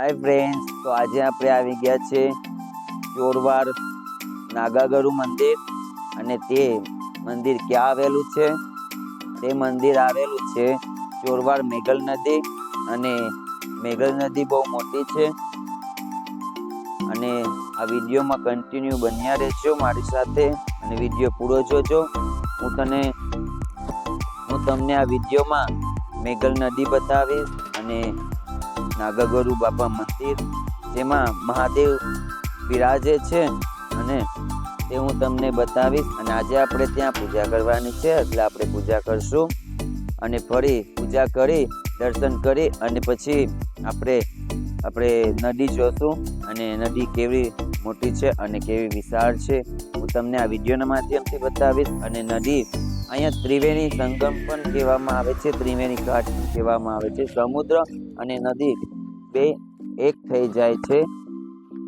Hi friends તો આજે આપણે આવી ગયા છે ચોરવાડ નાગાગરુ મંદિર અને તે મંદિર ક્યાં આવેલું છે? તે મંદિર આવેલું છે ચોરવાર મેઘલ નદી અને મેઘલ નદી બહુ મોટી છે અને આ વિડીયોમાં કન્ટિન્યુ બન્યા રહેજો મારી સાથે અને વીડિયો પૂરો જોજો. હું તને, હું તમને આ વિડીયોમાં મેઘલ નદી બતાવીશ અને નાગાગરુ બાપા મંદિર, જેમાં મહાદેવ બિરાજે છે અને તે હું તમને બતાવીશ. અને આજે આપણે ત્યાં પૂજા કરવાની છે, એટલે આપણે પૂજા કરશું. અને ફરી પૂજા કરી, દર્શન કરી, અને પછી આપણે આપણે નદી જોશું. અને નદી કેવી મોટી છે અને કેવી વિશાળ છે, હું તમને આ વિડીયોના માધ્યમથી બતાવીશ. અને નદી અહીંયા ત્રિવેણી સંગમ પણ કહેવામાં આવે છે, ત્રિવેણી ઘાટ કહેવામાં આવે છે. સમુદ્ર અને નદી બે એક થઈ જાય છે,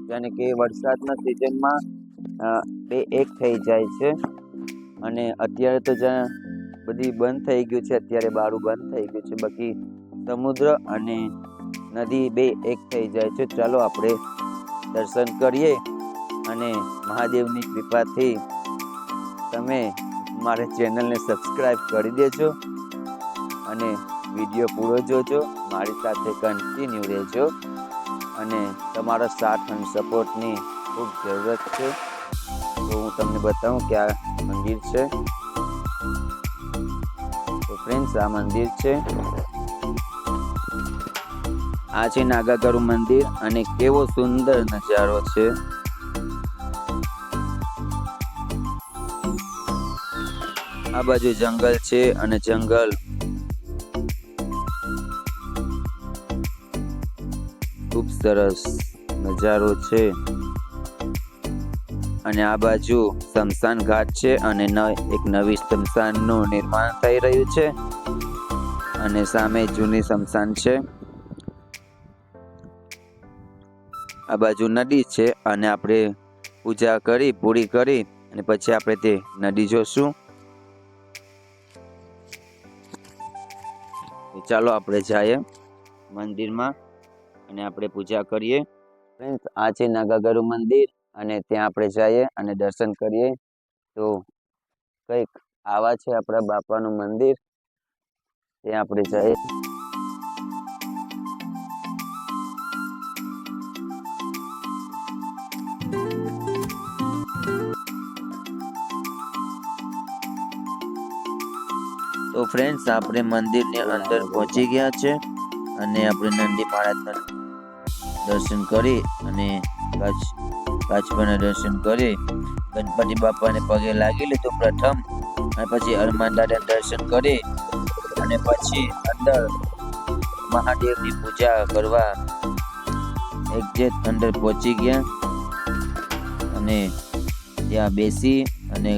જાણે કે વરસાદના સિઝનમાં બે એક થઈ જાય છે. અને અત્યારે તો જ્યાં બધી બંધ થઈ ગયું છે, અત્યારે બારું બંધ થઈ ગયું છે. બાકી સમુદ્ર અને નદી બે એક થઈ જાય છે. ચાલો આપણે દર્શન કરીએ અને મહાદેવની કૃપાથી તમે મારા ચેનલને સબસ્ક્રાઈબ કરી દેજો અને વીડિયો પૂરો જોજો, મારી સાથે કન્ટિન્યુ રહેજો અને તમારા સાથ અને સપોર્ટની ખૂબ જરૂરત છે. તો હું તમને બતાવું કે આ મંદિર છે. તો ફ્રેન્ડ્સ આ મંદિર છે. આ છે નાગાગરુ મંદિર અને કેવો સુંદર નજારો છે. આ બાજુ જંગલ છે અને જંગલ ખૂબ સરસ નજારો છે. અને આ બાજુ શમશાન ઘાટ છે અને એક નવી શમશાનનું નિર્માણ થઈ રહ્યું છે. અને સામે જૂની શમશાન છે. આ બાજુ નદી છે અને આપણે પૂજા કરી, પૂરી કરી અને પછી આપણે તે નદી જોશું. તો ચાલો આપણે જઈએ મંદિરમાં અને આપણે પૂજા કરીએ. આ છે નાગાગરુ મંદિર અને ત્યાં આપણે જઈએ અને દર્શન કરીએ. તો કંઈક આવા છે આપણા બાપાનું મંદિર. ત્યાં આપણે જઈએ. તો ફ્રેન્ડ્સ આપણે મંદિરની અંદર પહોંચી ગયા છે અને આપણે નંદી મહારાજના દર્શન કરી અને કાચ કાચબાના દર્શન કરી. ગણપતિ બાપાને પગે લાગી લીધું પ્રથમ અને પછી હનુમાન દાદાને દર્શન કરી અને પછી અંદર મહાદેવની પૂજા કરવા એક્ઝેક્ટ અંદર પહોંચી ગયા અને ત્યાં બેસી અને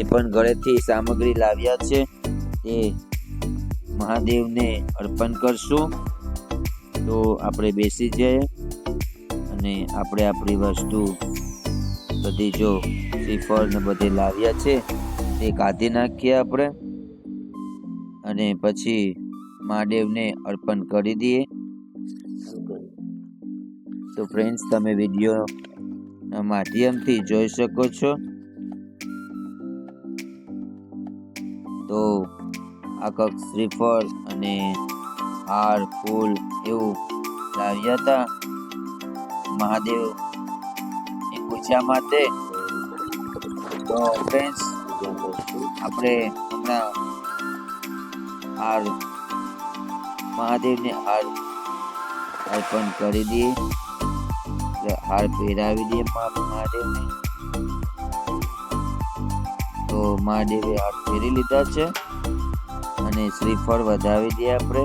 એ પણ ઘરેથી સામગ્રી લાવ્યા છે. તે મહાદેવને અર્પણ કરશું. તો આપણે બેસી જઈએ અને આપણે આપણી વસ્તુ બધી જો શ્રીફળ ને બધી લાવ્યા છે તે કાઢી નાખીએ આપણે. અને પછી મહાદેવને અર્પણ કરી દઈએ. તો ફ્રેન્ડ્સ તમે વિડીયોના માધ્યમથી જોઈ શકો છો. આ શ્રીફળ અને હાર, ફૂલ એવું લાવ્યા હતા. મહાદેવ એ પૂજા માટે, તો ફ્રેન્ડ્સ આપણે હમણાં હાર, મહાદેવને હાર અર્પણ કરી દઈએ હાર પહેરાવી દઈએ મહાદેવને. તો મહાદેવે હાર પહેરી લીધા છે. અને શ્રીફળ વધાવી દઈએ આપણે.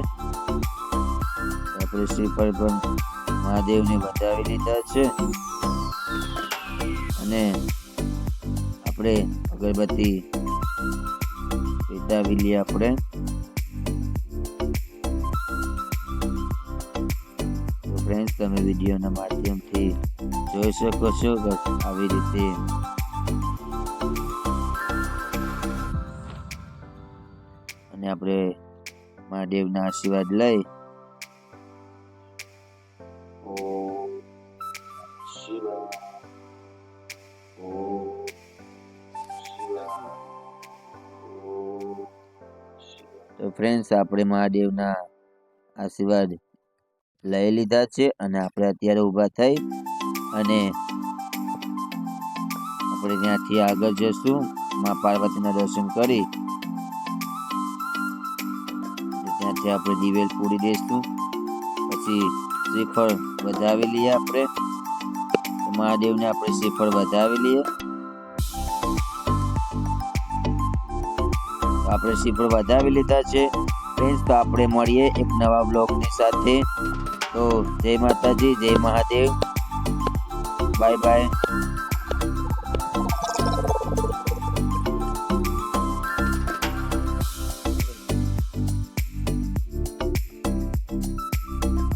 આપણે શ્રીફળ પણ મહાદેવને વધાવી લીધા છે. અને આપણે અગરબત્તી પેટાવી લઈએ આપણે. તો ફ્રેન્ડ્સ તમે વિડીયોના માધ્યમથી જોઈ શકો છો આવી રીતે અને આપણે મહાદેવના આશીર્વાદ લઈ તો ફ્રેન્ડ્સ આપણે મહાદેવના આશીર્વાદ લઈ લીધા છે અને આપણે અત્યારે ઊભા થઈ અને આપણે ત્યાંથી આગળ જશું. મા પાર્વતીના દર્શન કરી ત્યાંથી આપણે દિવેલ પૂરી દઈશું પછી શ્રીફળ વધાવી લઈએ આપણે. મહાદેવને આપણે શ્રીફળ વધાવી લઈએ. આપણે શ્રીફળ વધાવી લીધા છે. ફ્રેન્ડ્સ, તો આપણે મળીએ એક નવા બ્લોગની સાથે. તો જય માતાજી, જય મહાદેવ. Bye bye.